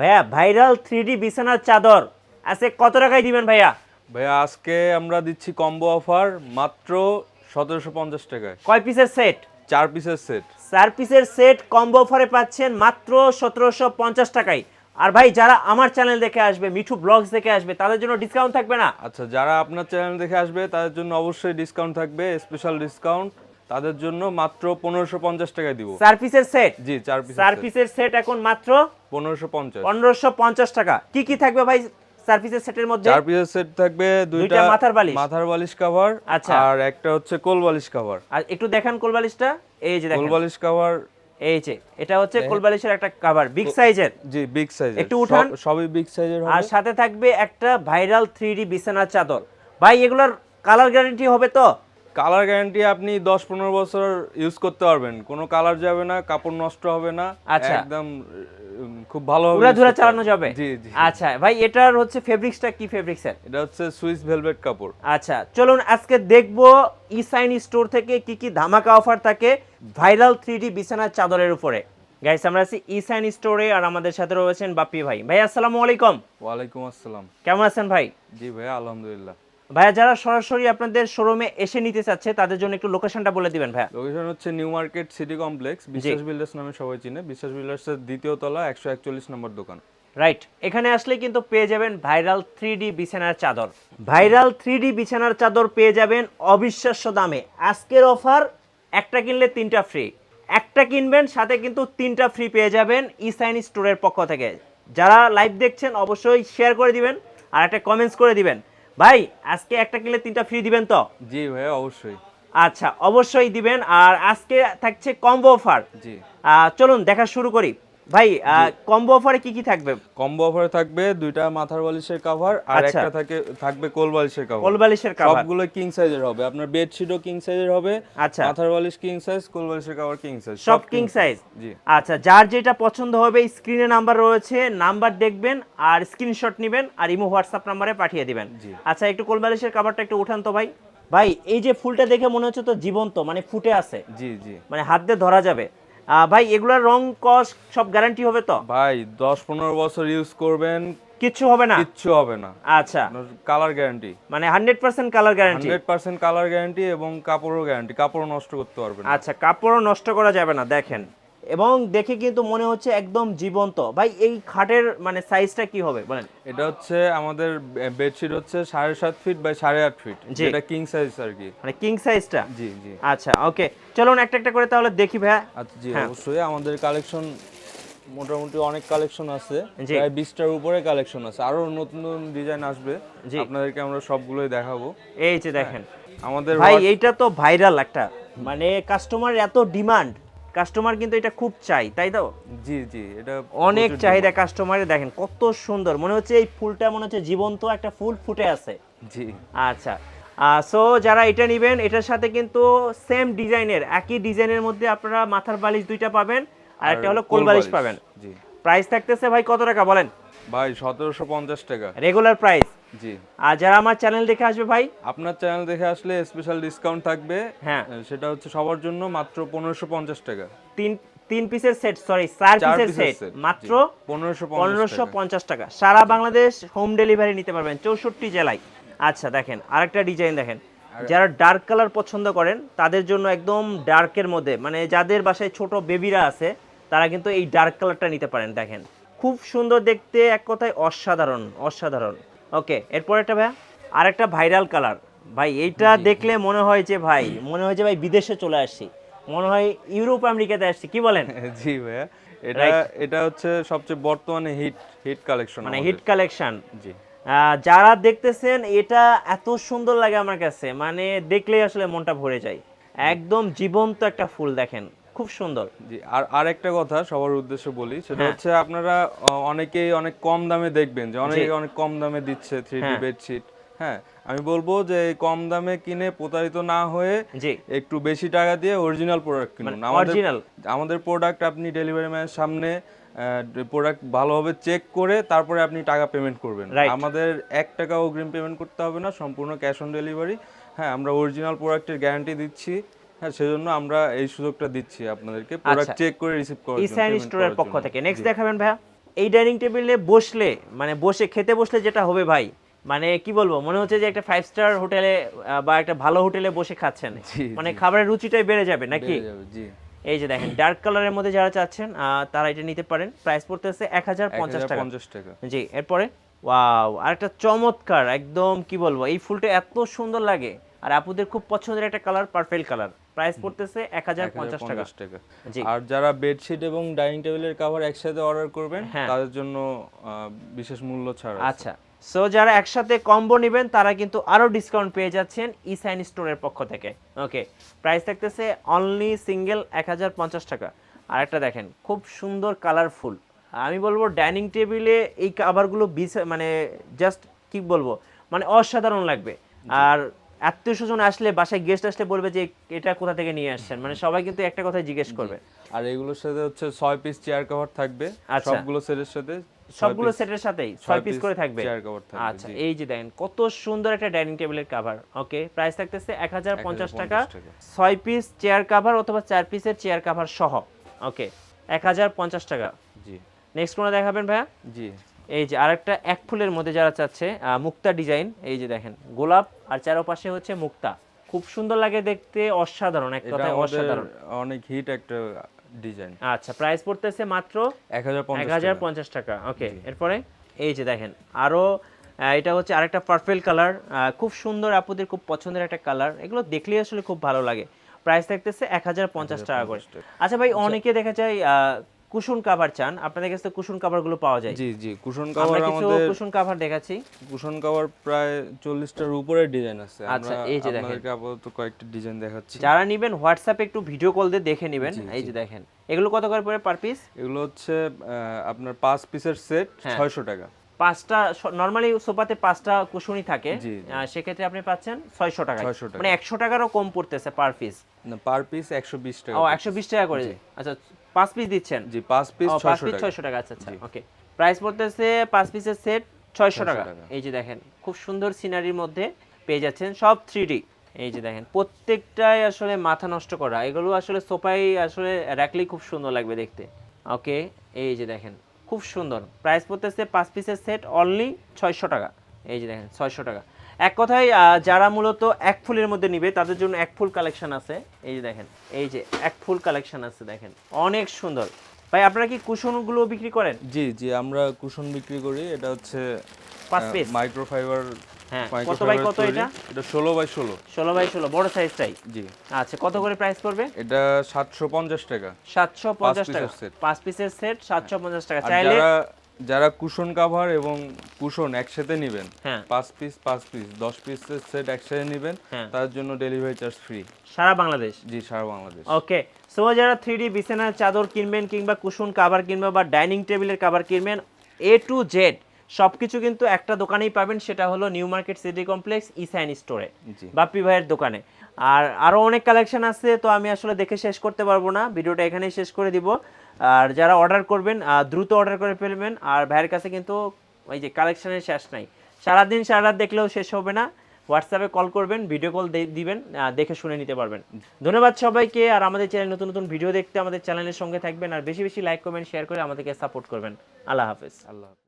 ভাইয়া viral three বিছানার চাদর। আজকে কত টাকায় দিবেন ভাইয়া? ভাইয়া আজকে আমরা দিচ্ছি কম্বো অফার মাত্র সতেরোশো পঞ্চাশ টাকায়। কয় পিসের সেট চার পিসের সেট চার পিসের সেট কম্বো অফারে পাচ্ছেন মাত্র সতেরোশো পঞ্চাশ টাকায়। আর ভাই যারা আমার চ্যানেল দেখে আসবে মিঠু ব্লগস দেখে আসবে তাদের জন্য ডিসকাউন্ট থাকবে না? আচ্ছা যারা আপনার চ্যানেল দেখে আসবে তাদের জন্য অবশ্যই ডিসকাউন্ট থাকবে স্পেশাল ডিসকাউন্ট তাদের জন্য মাত্র পনেরোশো পঞ্চাশ টাকায় দিব। চার পিসের সেট? জি চার পিস চার পিসের সেট এখন মাত্র? পনেরোশো পঞ্চাশ। পনেরোশো পঞ্চাশ টাকা। কি কি থাকবে ভাই চার পিসের সেটের মধ্যে? চার পিসের সেট থাকবে দুইটা মাথার বালিশ। মাথার বালিশ কভার আচ্ছা। আর একটা হচ্ছে কোল বালিশ কভার আর একটু দেখান কোলবালিশটা এই যে কোল দেখেন বালিশ কভার এই যে এটা হচ্ছে কোলবালিশের একটা কভার বিগ সাইজের জি বিগ সাইজ একটু উঠান। সবই বিগ সাইজের আর সাথে থাকবে একটা ভাইরাল থ্রি ডি বিছানার চাদর। ভাই এগুলোর কালার গ্যারান্টি হবে তো? কালার গ্যারান্টি আপনি দশ পনেরো বছর ইউজ করতে পারবেন। কোনো কালার যাবে না কাপড় নষ্ট হবে না। আচ্ছা। একদম খুব ভালো উড়া ধুরা চালানো যাবে? জি জি। আচ্ছা ভাই এটার হচ্ছে ফেব্রিক্সটা কি ফেব্রিক্সের এটা হচ্ছে সুইস ভেলভেট কাপড়। আচ্ছা চলুন আজকে দেখব ইসাইন স্টোর থেকে কি কি ধামাকা অফার থাকে ভাইরাল থ্রি ডি বিছানার চাদরের উপরে। গাইস আমরা আছি ইসাইন স্টোরে আর আমাদের সাথে রয়েছেন বাপ্পি ভাই। ভাই আসসালামু আলাইকুম। ওয়ালাইকুম আসসালাম। কেমন আছেন ভাই? জি ভাইয়া আলহামদুলিল্লাহ। ভাইয়া যারা সরাসরি আপনাদের শোরুমে এসে নিতে চাচ্ছে তাদের জন্য একটু লোকেশনটা বলে দিবেন ভাইয়া। লোকেশন হচ্ছে new market city complex Biswas builders নামে সবাই চিনে। বিশ্বাস বিল্ডার্সের দ্বিতীয় তলা একশো একচল্লিশ নম্বর দোকান। রাইট এখানে আসলে কিন্তু পেয়ে যাবেন ভাইরাল থ্রি বিছানার চাদর। ভাইরাল থ্রি বিছানার চাদর পেয়ে যাবেন অবিশ্বাস্য দামে। আজকের অফার একটা কিনলে তিনটা ফ্রি একটা কিনবেন সাথে কিন্তু তিনটা ফ্রি পেয়ে যাবেন ইসাইন স্টোরের পক্ষ থেকে। যারা লাইভ দেখছেন অবশ্যই শেয়ার করে দিবেন আর একটা কমেন্টস করে দিবেন। ভাই আজকে একটা কিনলে তিনটা ফ্রি দিবেন তো? জি ভাই অবশ্যই। আচ্ছা অবশ্যই দিবেন। আর আজকে থাকছে কম্বো অফার জি। চলুন দেখা শুরু করি। ভাই কম্বো অফারে কি কি থাকবে? কম্বো অফারে থাকবে দুইটা মাথার বালিশের কভার আর আচ্ছা। একটা থাকে থাকবে কোল বালিশের কভার কোলবালিশের কাভার সবগুলো কিং সাইজের হবে। আপনার বেডশিটও কিং সাইজের হবে। আচ্ছা। মাথার বালিশ কিং সাইজ কোল বালিশের কভার কিং সাইজ সব কিং সাইজ জি। আচ্ছা যার যেটা পছন্দ হবে স্ক্রিনে নাম্বার রয়েছে নাম্বার দেখবেন আর স্ক্রিনশট নেবেন আর ইমো হোয়াটসঅ্যাপ নাম্বারে পাঠিয়ে দিবেন। আচ্ছা একটু কোলবালিশের কাভারটা একটু উঠান তো ভাই। ভাই এই যে ফুলটা দেখে মনে হচ্ছে তো জীবন্ত মানে ফুটে আছে। জি জি। মানে হাত দিয়ে ধরা যাবে। ভাই এগুলার রং কস্ট সব গ্যারান্টি হবে তো? ভাই দশ পনেরো বছর ইউজ করবেন কিচ্ছু হবে না? কিচ্ছু হবে না। আচ্ছা। কালার গ্যারান্টি মানে hundred percent colour guarantee hundred percent colour guarantee এবং কাপড়ও গ্যারান্টি কাপড় নষ্ট করতে পারবেন না। আচ্ছা কাপড়ও নষ্ট করা যাবে না দেখেন। এবং দেখে কিন্তু মনে হচ্ছে একদম জীবন্ত। ভাই এই খাটের মানে সাইজটা কি হবে বলেন? এটা হচ্ছে আমাদের বেডশিট হচ্ছে সাড়ে সাত ফিট বাই সাড়ে আট ফিট। যেটা কিং সাইজ আর কি। মানে কিং সাইজটা জি জি। আচ্ছা ওকে চলুন একটা একটা করে তাহলে দেখি ভাইয়া। আচ্ছা জি হ্যাঁ। অবশ্যই। আমাদের কালেকশন মোটামুটি অনেক কালেকশন আছে। প্রায় বিশটার উপরে কালেকশন আছে। আরও নতুন নতুন ডিজাইন আসবে। আপনাদেরকে আমরা সবগুলোই দেখাবো। এই যে দেখেন। আমাদের ভাই এইটা তো ভাইরাল একটা। মানে কাস্টমার এত ডিমান্ড কাস্টমার কিন্তু এটা খুব চাই তাই তো? জি জি এটা অনেক চাহিদা কাস্টমারে দেখেন কত সুন্দর। মনে হচ্ছে এই ফুলটা মনে হচ্ছে জীবন্ত একটা ফুল ফুটে আছে। জি। আচ্ছা সো যারা এটা নেবেন এটার সাথে কিন্তু সেম ডিজাইনের একই ডিজাইনের মধ্যে আপনারা মাথার বালিশ দুইটা পাবেন আর একটা হলো কোল বালিশ পাবেন। জি। প্রাইস থাকতেছে ভাই কত টাকা বলেন? ভাই সতেরোশো পঞ্চাশ টাকা। রেগুলার প্রাইস জি। আর যারা আমার চ্যানেল দেখে আসবে ভাই? আপনার চ্যানেল দেখে আসলে স্পেশাল ডিসকাউন্ট থাকবে। হ্যাঁ। সেটা হচ্ছে সবার জন্য মাত্র পনেরোশো পঞ্চাশ টাকা। তিন তিন পিসের সেট সরি চার পিসের সেট মাত্র পনেরোশো পঞ্চাশ টাকা। সারা বাংলাদেশ হোম ডেলিভারি নিতে পারবেন চৌষট্টি জেলায়। আচ্ছা দেখেন আরেকটা ডিজাইন দেখেন। যারা ডার্ক কালার পছন্দ করেন তাদের জন্য একদম ডার্কের মধ্যে মানে যাদের বাসায় ছোট বেবিরা আছে তারা কিন্তু এই ডার্ক কালারটা নিতে পারেন দেখেন। খুব সুন্দর দেখতে এক কথায় অসাধারণ অসাধারণ। ওকে এরপর একটা ভাইয়া আর একটা ভাইরাল কালার ভাই এইটা দেখলে মনে হয় যে ভাই মনে হয় যে ভাই বিদেশে চলে আসছি। মনে হয় ইউরোপ আমেরিকাতে আসছি। কি বলেন? জি ভাইয়া এটা এটা হচ্ছে সবচেয়ে বর্তমানে হিট হিট কালেকশন মানে হিট কালেকশন জি। যারা দেখতেছেন এটা এত সুন্দর লাগে আমার কাছে। মানে দেখলেই আসলে মনটা ভরে যায়। একদম জীবন্ত একটা ফুল দেখেন। খুব সুন্দর। জি আর আরেকটা কথা সবার উদ্দেশ্যে বলি সেটা হ্যাঁ। হচ্ছে আপনারা অনেকেই অনেক কম দামে দেখবেন যে অনেকে অনেক কম দামে দিচ্ছে থ্রি ডি। বেডশিট হ্যাঁ আমি বলব যে কম দামে কিনে প্রতারিত না হয়ে একটু বেশি টাকা দিয়ে অরিজিনাল প্রোডাক্ট কিনুন। মানে আমাদের আমাদের প্রোডাক্ট আপনি ডেলিভারি ম্যানের সামনে প্রোডাক্ট ভালোভাবে চেক করে তারপরে আপনি টাকা পেমেন্ট করবেন। আমাদের এক টাকা অগ্রিম পেমেন্ট করতে হবে না সম্পূর্ণ ক্যাশ অন ডেলিভারি হ্যাঁ আমরা অরিজিনাল প্রোডাক্টের গ্যারান্টি দিচ্ছি। হ্যাঁ সেজন্য আমরা এই সুযোগটা দিচ্ছি আপনাদেরকে। প্রোডাক্ট আচ্ছা। চেক করে রিসিভ করার জন্য, ইসাইন স্টোরের পক্ষ থেকে। নেক্সট দেখাবেন ভাইয়া। এই ডাইনিং টেবিলে বসলে মানে বসে খেতে বসলে যেটা হবে ভাই মানে কি বলব মনে হচ্ছে যে একটা ফাইভ স্টার হোটেলে বা একটা ভালো হোটেলে বসে খাচ্ছেন। মানে খাবারের রুচিটাই বেড়ে যাবে নাকি? এই যে দেখেন ডার্ক কালারের মধ্যে যারা চাচ্ছেন তারা এটা নিতে পারেন। প্রাইস পড়তেছে এক হাজার পঞ্চাশ টাকা পঞ্চাশ টাকা। জি এরপরে ওয়াও আর একটা চমৎকার একদম কি বলব এই ফুলটা এত সুন্দর লাগে। আর আপুদের খুব পছন্দের একটা কালার পারফেক্ট কালার প্রাইস পড়তেছে এক হাজার পঞ্চাশ টাকা। 1050 টাকা। জি। আর যারা বেডশিট এবং ডাইনিং টেবিলের কভার একসাথে অর্ডার করবেন হ্যাঁ। তাদের জন্য বিশেষ মূল্য ছাড় আচ্ছা। সো যারা একসাথে কম্বো নেবেন তারা কিন্তু আরও ডিসকাউন্ট পেয়ে যাচ্ছেন ই সাইন স্টোরের পক্ষ থেকে। ওকে প্রাইস থাকতেছে অনলি সিঙ্গেল এক হাজার পঞ্চাশ টাকা। আর একটা দেখেন খুব সুন্দর কালারফুল আমি বলব ডাইনিং টেবিলে এই খাবারগুলো বিছ- মানে জাস্ট কি বলব? মানে অসাধারণ লাগবে। আর আত্মীয় স্বজন আসলে বাসায় গেস্ট আসলে বলবে যে এটা কোথা থেকে নিয়ে আসছেন? মানে সবাই কিন্তু একটা কথাই জিজ্ঞেস করবে। আর এগুলোর সাথে হচ্ছে ছয় পিস চেয়ার কভার থাকবে। আচ্ছা। সবগুলো সেটের সাথে সবগুলো সেটের সাথেই ছয় পিস করে থাকবে। chair cover থাকবে, আচ্ছা এই যে দেখেন কত সুন্দর একটা ডাইনিং টেবিলের কাভার ওকে প্রাইস থাকতেছে এক হাজার পঞ্চাশ 1050 টাকা। ছয় পিস চেয়ার কাভার অথবা চার পিসের চেয়ার কাভার সহ ওকে এক হাজার পঞ্চাশ টাকা। জি। নেক্সট কোনো দেখাবেন ভাইয়া? জি। এই যে আরেকটা এক ফুলের মধ্যে যারা চাচ্ছে মুক্তা ডিজাইন এই যে দেখেন গোলাপ আর চারপাশে হচ্ছে মুক্তা। খুব সুন্দর লাগে দেখতে অসাধারণ এক কথায় অসাধারণ। অনেক হিট একটা ডিজাইন। আচ্ছা প্রাইস পড়তেছে মাত্র এক হাজার এক পঞ্চাশ হাজার টাকা। ওকে এরপরে এই যে দেখেন আরও এটা হচ্ছে আরেকটা পার্পেল কালার খুব সুন্দর আপুদের খুব পছন্দের একটা কালার এগুলো দেখলেই আসলে খুব ভালো লাগে। প্রাইস থাকতেছে এক হাজার পঞ্চাশ টাকা করে। আচ্ছা ভাই অনেকে দেখা যায় আহ, কুশন কাভার চান আপনাদের কাছে তো কুশন কাভারগুলো পাওয়া যায়। জি জি কুশন কভার কিছু আমাদের কুশন কাভার দেখাচ্ছি। কুশন কভার প্রায় চল্লিশটার উপরে ডিজাইন আছে। আচ্ছা, এই যে দেখেন। আপনাদেরকে আপাতত কয়েকটা ডিজাইন দেখাচ্ছি। যারা নিবেন হোয়াটসঅ্যাপে একটু ভিডিও কল দিয়ে দেখে নেবেন। এই যে দেখেন এগুলো কত করে পড়ে পার পিস এগুলো হচ্ছে আপনার পাঁচ পিসের সেট হ্যাঁ। ছয়শো টাকা। পাঁচটা নর্মালি সোফাতে পাঁচটা কুশনই থাকে। সেক্ষেত্রে আপনি পাচ্ছেন ছয়শো টাকা 600 টাকা। মানে একশো টাকারও কম পড়তেছে পার পিস পার পিস একশো বিশ টাকা ও একশো বিশ টাকা করে। আচ্ছা পাঁচ পিস দিচ্ছেন? জি পাঁচ পিস ছয়শো টাকা। আচ্ছা আচ্ছা ওকে প্রাইস পড়তেছে পাঁচ পিসের সেট ছয়শো টাকা। এই যে দেখেন খুব সুন্দর সিনারির মধ্যে পেয়ে যাচ্ছেন সব থ্রি এই যে দেখেন প্রত্যেকটাই আসলে মাথা নষ্ট করা। এগুলো আসলে সোফাই আসলে রাখলেই খুব সুন্দর লাগবে দেখতে। ওকে এই যে দেখেন খুব সুন্দর। প্রাইস পড়তেছে পাঁচ পিসের সেট অনলি ছয়শো টাকা। এই যে দেখেন ছয়শো টাকা। এক কথায় যারা মূলত এক ফুলের মধ্যে নিবে তাদের জন্য এক ফুল কালেকশন আছে। এই যে দেখেন এই যে এক ফুল কালেকশন আছে দেখেন। অনেক সুন্দর। ভাই আপনারা কি কুশনগুলো বিক্রি করেন? জি জি আমরা কুশন বিক্রি করি। এটা হচ্ছে পাঁচ পিস মাইক্রোফাইবার হ্যাঁ কত বাই কত এটা? এটা ষোলো বাই ষোলো। ষোলো বাই ষোলো বড় সাইজটাই জি। আচ্ছা কত করে প্রাইস পড়বে? এটা সাতশো পঞ্চাশ টাকা। সাতশো পঞ্চাশ টাকা। পিসের পাঁচ পিসের সেট সাতশো পঞ্চাশ টাকা। আর চাইলে যারা কুশন কাভার এবং কুশন একসাথে নেবেন হ্যাঁ। পাঁচ পিস পাঁচ পিস দশ পিসের সেট একসাথে নেবেন হ্যাঁ। তার জন্য ডেলিভারি চার্জ ফ্রি সারা বাংলাদেশ? জি সারা বাংলাদেশ। ওকে সো যারা থ্রি ডি বিছানার চাদর কিনবেন কিংবা কুশন কাভার কিনবেন বা ডাইনিং টেবিলের কাভার কিনবেন এ টু জেড সব কিছু কিন্তু একটা দোকানেই পাবেন সেটা হলো new market city complex eSign স্টোরে বাপ্পি ভাইয়ের দোকানে। আর আরও অনেক কালেকশন আছে তো আমি আসলে দেখে শেষ করতে পারব না ভিডিওটা এখানেই শেষ করে দিব। আর যারা অর্ডার করবেন দ্রুত অর্ডার করে ফেলবেন, আর ভাইয়ের কাছে কিন্তু ওই যে কালেকশানের শেষ নাই। সারাদিন সারা রাত দেখলেও শেষ হবে না। হোয়াটসঅ্যাপে কল করবেন ভিডিও কল দিবেন দেখে শুনে নিতে পারবেন। ধন্যবাদ সবাইকে, আর আমাদের চ্যানেল নতুন নতুন ভিডিও দেখতে আমাদের চ্যানেলের সঙ্গে থাকবেন, আর বেশি বেশি লাইক কমেন্ট শেয়ার করে আমাদেরকে সাপোর্ট করবেন। আল্লাহ হাফেজ। আল্লাহ।